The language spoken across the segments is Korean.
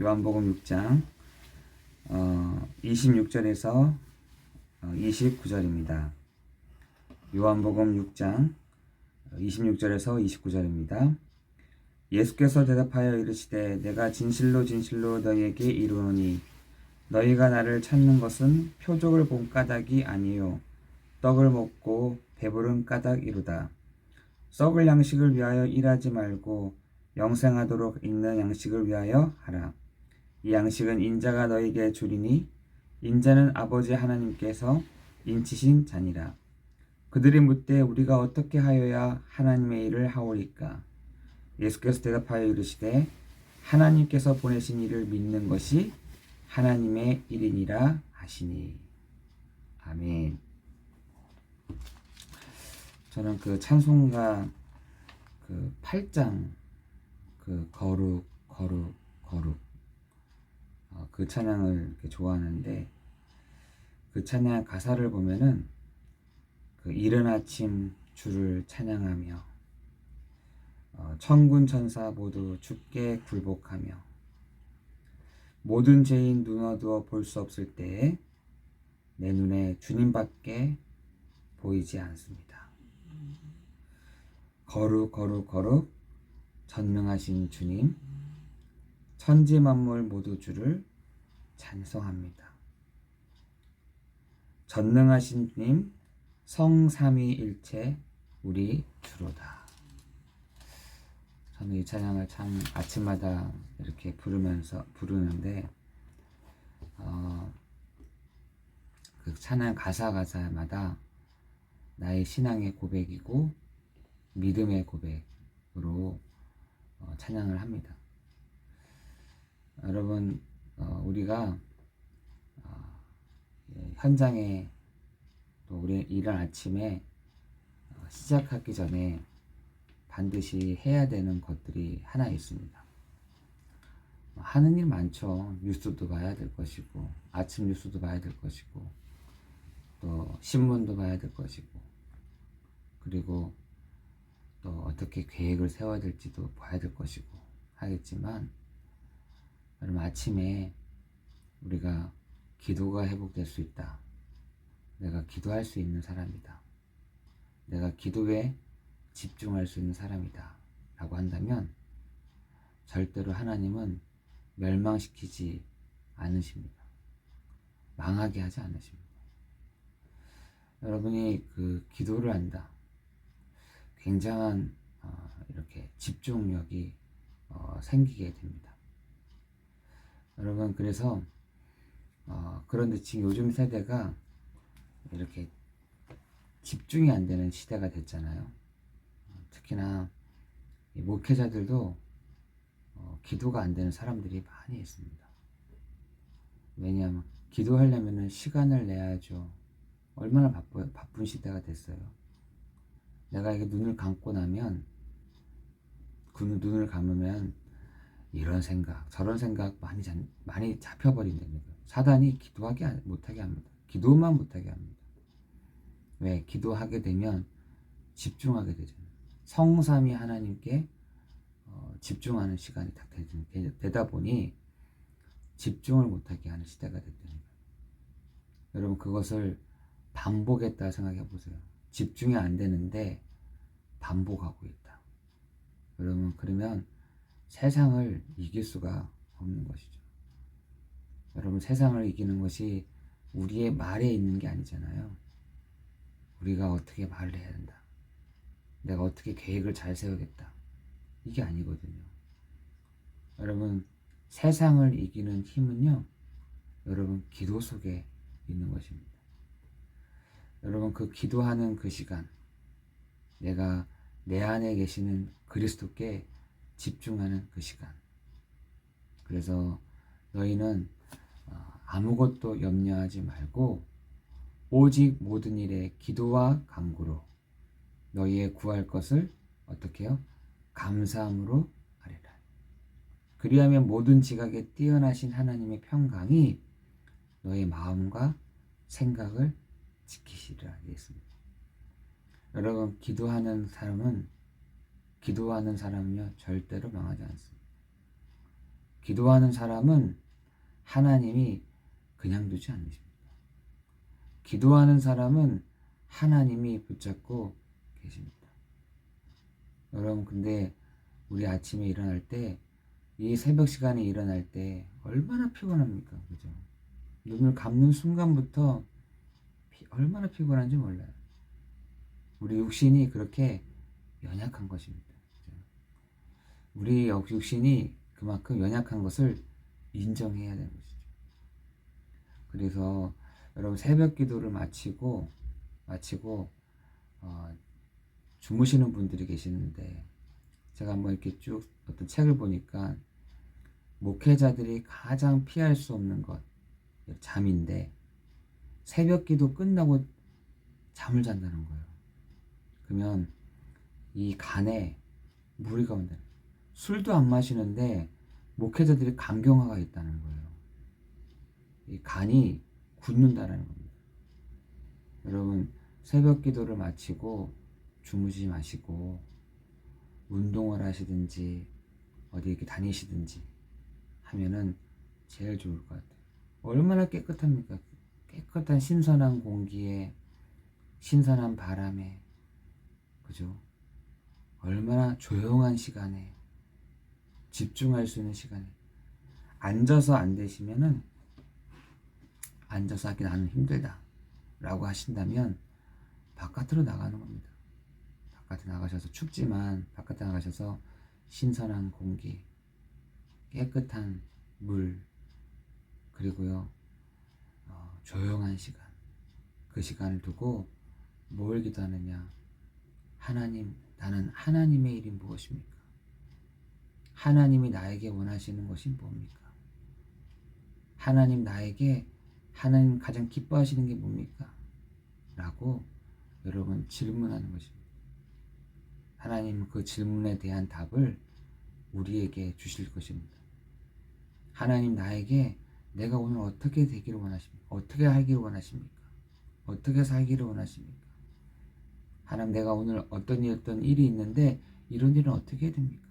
요한복음 6장 어, 26절에서 어, 29절입니다. 요한복음 6장 26절에서 29절입니다. 예수께서 대답하여 이르시되 내가 진실로 진실로 너희에게 이르노니 너희가 나를 찾는 것은 표적을 본 까닭이 아니요 떡을 먹고 배부른 까닭이로다. 썩을 양식을 위하여 일하지 말고 영생하도록 있는 양식을 위하여 하라. 이 양식은 인자가 너에게 주리니 인자는 아버지 하나님께서 인치신 자니라. 그들이 묻되 우리가 어떻게 하여야 하나님의 일을 하오리까? 예수께서 대답하여 이르시되 하나님께서 보내신 일을 믿는 것이 하나님의 일이니라 하시니. 아멘. 저는 그 찬송가 그 8장 그 거룩 거룩 거룩 어, 그 찬양을 좋아하는데 그 찬양 가사를 보면은 그 이른 아침 주를 찬양하며 어, 천군 천사 모두 주께 굴복하며 모든 죄인 눈 어두어 볼 수 없을 때에 내 눈에 주님밖에 보이지 않습니다. 거룩 거룩 거룩 전능하신 주님 천지 만물 모두 주를 찬송합니다. 전능하신 주님 성삼위일체 우리 주로다. 저는 이 찬양을 참 아침마다 이렇게 부르면서 부르는데 어, 그 찬양 가사 가사마다 나의 신앙의 고백이고 믿음의 고백으로 어, 찬양을 합니다. 여러분 어, 우리가 어, 예, 현장에 또 우리 이른 아침에 어, 시작하기 전에 반드시 해야 되는 것들이 하나 있습니다. 어, 하는 일 많죠. 뉴스도 봐야 될 것이고 아침 뉴스도 봐야 될 것이고 또 신문도 봐야 될 것이고 그리고 또 어떻게 계획을 세워야 될지도 봐야 될 것이고 하겠지만 여러분 아침에 우리가 기도가 회복될 수 있다. 내가 기도할 수 있는 사람이다. 내가 기도에 집중할 수 있는 사람이다. 라고 한다면 절대로 하나님은 멸망시키지 않으십니다. 망하게 하지 않으십니다. 여러분이 그 기도를 한다. 굉장한 어, 이렇게 집중력이 어, 생기게 됩니다. 여러분 그래서 어, 그런데 지금 요즘 세대가 이렇게 집중이 안 되는 시대가 됐잖아요. 특히나 목회자들도 어, 기도가 안 되는 사람들이 많이 있습니다. 왜냐하면 기도하려면 시간을 내야죠. 얼마나 바쁘, 바쁜 시대가 됐어요. 내가 이게 눈을 감고 나면 그 눈을 감으면 이런 생각, 저런 생각 많이 잡, 많이 잡혀버린다는 거예요. 사단이 기도하게 못하게 합니다. 기도만 못하게 합니다. 왜? 기도하게 되면 집중하게 되잖아요. 성삼이 하나님께 어, 집중하는 시간이 딱 되다 보니 집중을 못하게 하는 시대가 됐다는 거예요. 여러분 그것을 반복했다 생각해 보세요. 집중이 안 되는데 반복하고 있다. 여러분 그러면 세상을 이길 수가 없는 것이죠. 여러분 세상을 이기는 것이 우리의 말에 있는 게 아니잖아요. 우리가 어떻게 말을 해야 된다. 내가 어떻게 계획을 잘 세우겠다. 이게 아니거든요. 여러분 세상을 이기는 힘은요. 여러분 기도 속에 있는 것입니다. 여러분 그 기도하는 그 시간 내가 내 안에 계시는 그리스도께 집중하는 그 시간. 그래서 너희는 어, 아무것도 염려하지 말고 오직 모든 일에 기도와 간구로 너희의 구할 것을 어떻게 해요? 감사함으로 하리라. 그리하면 모든 지각에 뛰어나신 하나님의 평강이 너의 마음과 생각을 지키시리라 했습니다. 여러분 기도하는 사람은 기도하는 사람은요 절대로 망하지 않습니다. 기도하는 사람은 하나님이 그냥 두지 않으십니다. 기도하는 사람은 하나님이 붙잡고 계십니다. 여러분, 근데 우리 아침에 일어날 때, 이 새벽 시간에 일어날 때 얼마나 피곤합니까? 그죠? 눈을 감는 순간부터 피- 얼마나 피곤한지 몰라요. 우리 육신이 그렇게 연약한 것입니다. 우리 역- 육신이 그만큼 연약한 것을 인정해야 되는 것이죠. 그래서 여러분 새벽 기도를 마치고 마치고 어, 주무시는 분들이 계시는데 제가 한번 이렇게 쭉 어떤 책을 보니까 목회자들이 가장 피할 수 없는 것 잠인데 새벽 기도 끝나고 잠을 잔다는 거예요. 그러면 이 간에 무리가 온다는 거예요. 술도 안 마시는데 목회자들이 간경화가 있다는 거예요. 이 간이 굳는다는 겁니다. 여러분 새벽 기도를 마치고 주무시지 마시고 운동을 하시든지 어디 이렇게 다니시든지 하면은 제일 좋을 것 같아요. 얼마나 깨끗합니까? 깨끗한 신선한 공기에 신선한 바람에 그죠? 얼마나 조용한 시간에 집중할 수 있는 시간에 앉아서 안 되시면은 앉아서 하기 나는 힘들다 라고 하신다면 바깥으로 나가는 겁니다. 바깥에 나가셔서 춥지만 바깥에 나가셔서 신선한 공기, 깨끗한 물, 그리고요, 어, 조용한 시간. 그 시간을 두고 뭘 기도하느냐? 하나님, 나는 하나님의 일이 무엇입니까? 하나님이 나에게 원하시는 것이 뭡니까? 하나님 나에게 하나님 가장 기뻐하시는 게 뭡니까? 라고 여러분 질문하는 것입니다. 하나님은 그 질문에 대한 답을 우리에게 주실 것입니다. 하나님 나에게 내가 오늘 어떻게 되기를 원하십니까? 어떻게 하기를 원하십니까? 어떻게 살기를 원하십니까? 하나님 내가 오늘 어떤 일, 어떤 일이 있는데 이런 일은 어떻게 해야 됩니까?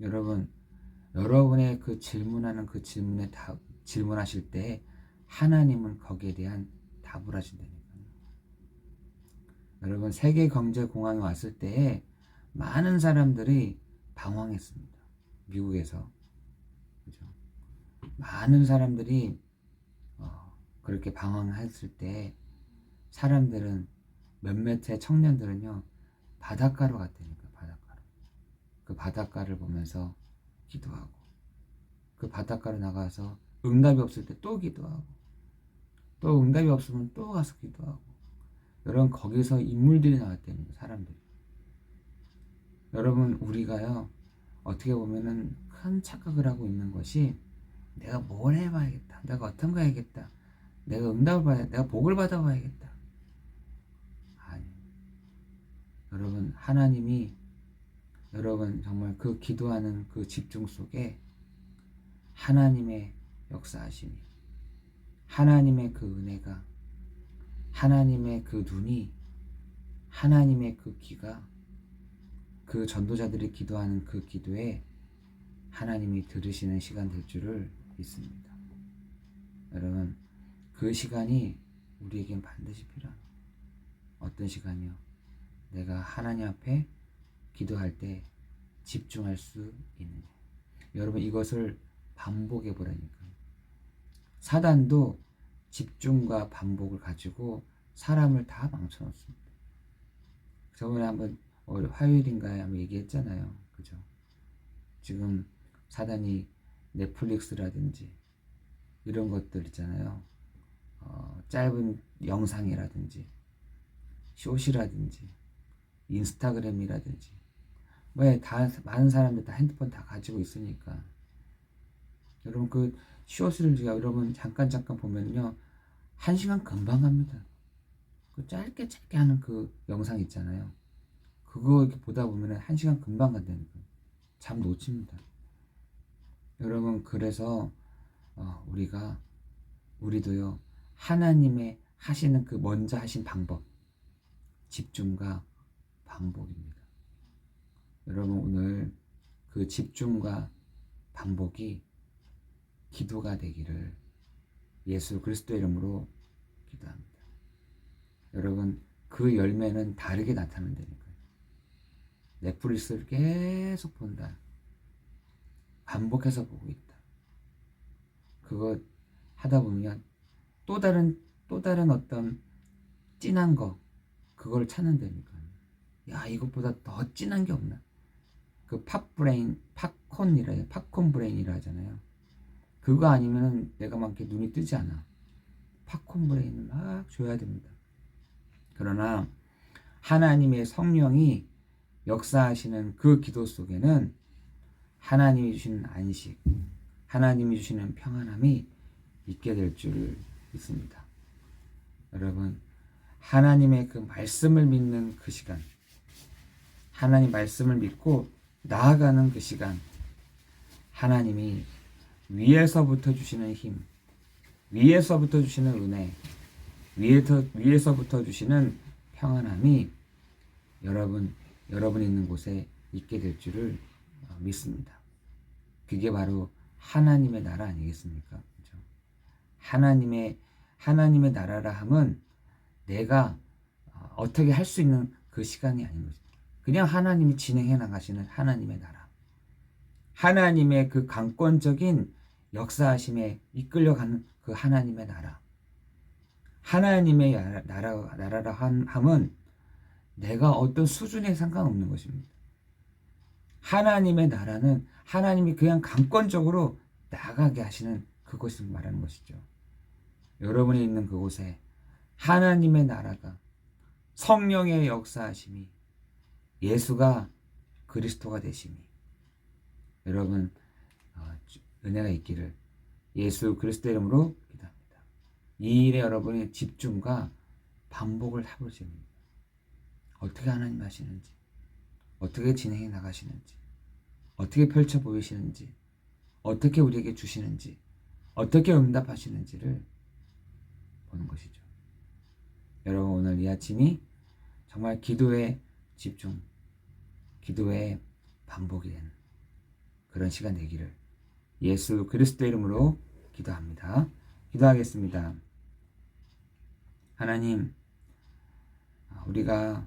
여러분, 여러분의 그 질문하는 그 질문에 답, 질문하실 때 하나님은 거기에 대한 답을 하신다니까요. 여러분, 세계 경제 공황이 왔을 때에 많은 사람들이 방황했습니다. 미국에서. 그죠? 많은 사람들이 어, 그렇게 방황했을 때 사람들은 몇몇의 청년들은요 바닷가로 갔다니까 그 바닷가를 보면서 기도하고 그 바닷가로 나가서 응답이 없을 때 또 기도하고 또 응답이 없으면 또 가서 기도하고 여러분 거기서 인물들이 나왔다는 사람들이. 여러분 우리가요 어떻게 보면은 큰 착각을 하고 있는 것이 내가 뭘 해봐야겠다 내가 어떤 거 해야겠다 내가 응답을 받아야 내가 복을 받아봐야겠다. 아니 여러분 하나님이 여러분 정말 그 기도하는 그 집중 속에 하나님의 역사하심이 하나님의 그 은혜가 하나님의 그 눈이 하나님의 그 귀가 그 전도자들이 기도하는 그 기도에 하나님이 들으시는 시간 될 줄을 믿습니다. 여러분 그 시간이 우리에겐 반드시 필요합니다. 어떤 시간이요? 내가 하나님 앞에 기도할 때 집중할 수 있느냐. 여러분 이것을 반복해 보라니까요. 사단도 집중과 반복을 가지고 사람을 다 망쳐놓습니다. 저번에 한번 어, 화요일인가에 한번 얘기했잖아요. 그죠? 지금 사단이 넷플릭스라든지 이런 것들 있잖아요. 어, 짧은 영상이라든지 숏이라든지 인스타그램이라든지 뭐다 많은 사람들 다 핸드폰 다 가지고 있으니까 여러분 그 숏을 제가 여러분 잠깐 잠깐 보면요 한 시간 금방 갑니다. 그 짧게 짧게 하는 그 영상 있잖아요. 그거 이렇게 보다 보면은 한 시간 금방 간다는 거예요. 잠 놓칩니다. 여러분 그래서 어, 우리가 우리도요 하나님의 하시는 그 먼저 하신 방법 집중과 반복입니다. 여러분 오늘 그 집중과 반복이 기도가 되기를 예수 그리스도 이름으로 기도합니다. 여러분 그 열매는 다르게 나타난다니까요. 넷플릭스를 계속 본다. 반복해서 보고 있다. 그거 하다 보면 또 다른 또 다른 어떤 진한 거 그걸 찾는다니까요. 야 이것보다 더 진한 게 없나? 그 팝브레인 팝콘이라 해요. 팝콘 브레인이라 하잖아요. 그거 아니면 내가 막 이렇게 눈이 뜨지 않아. 팝콘 브레인을 막 줘야 됩니다. 그러나 하나님의 성령이 역사하시는 그 기도 속에는 하나님이 주시는 안식, 하나님이 주시는 평안함이 있게 될 줄 믿습니다. 여러분, 하나님의 그 말씀을 믿는 그 시간, 하나님 말씀을 믿고 나아가는 그 시간, 하나님이 위에서부터 주시는 힘, 위에서부터 주시는 은혜, 위에서, 위에서부터 주시는 평안함이 여러분, 여러분 있는 곳에 있게 될 줄을 어, 믿습니다. 그게 바로 하나님의 나라 아니겠습니까? 그렇죠? 하나님의, 하나님의 나라라 함은 내가 어, 어떻게 할 수 있는 그 시간이 아닌 것입니다. 그냥 하나님이 진행해 나가시는 하나님의 나라. 하나님의 그 강권적인 역사하심에 이끌려가는 그 하나님의 나라. 하나님의 나라, 나라라 함은 내가 어떤 수준에 상관없는 것입니다. 하나님의 나라는 하나님이 그냥 강권적으로 나가게 하시는 그것을 말하는 것이죠. 여러분이 있는 그곳에 하나님의 나라가 성령의 역사하심이 예수가 그리스도가 되심이 여러분 어, 은혜가 있기를 예수 그리스도 이름으로 기도합니다. 이 일에 여러분의 집중과 반복을 해보십니다. 어떻게 하나님 하시는지, 어떻게 진행해 나가시는지, 어떻게 펼쳐 보이시는지, 어떻게 우리에게 주시는지, 어떻게 응답하시는지를 보는 것이죠. 여러분 오늘 이 아침이 정말 기도에 집중, 기도에 반복이 되는 그런 시간 되기를 예수 그리스도 이름으로 기도합니다. 기도하겠습니다. 하나님, 우리가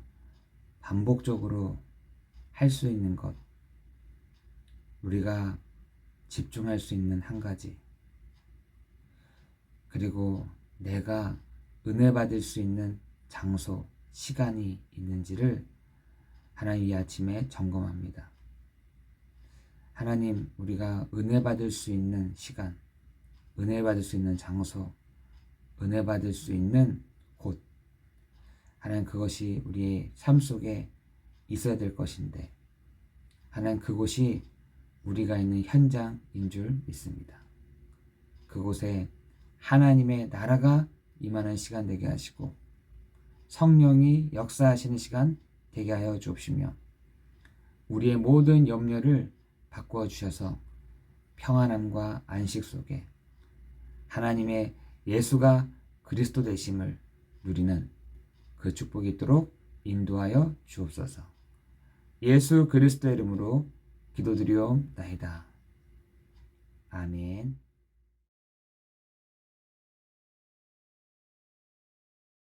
반복적으로 할 수 있는 것, 우리가 집중할 수 있는 한 가지, 그리고 내가 은혜 받을 수 있는 장소, 시간이 있는지를 하나님 이 아침에 점검합니다. 하나님, 우리가 은혜 받을 수 있는 시간, 은혜 받을 수 있는 장소, 은혜 받을 수 있는 곳. 하나님, 그것이 우리의 삶 속에 있어야 될 것인데, 하나님, 그곳이 우리가 있는 현장인 줄 믿습니다. 그곳에 하나님의 나라가 임하는 시간 되게 하시고, 성령이 역사하시는 시간 되게 하여 주옵시며, 우리의 모든 염려를 바꾸어 주셔서 평안함과 안식 속에 하나님의 예수가 그리스도 되심을 누리는 그 축복이 있도록 인도하여 주옵소서. 예수 그리스도 이름으로 기도드리옵나이다. 아멘.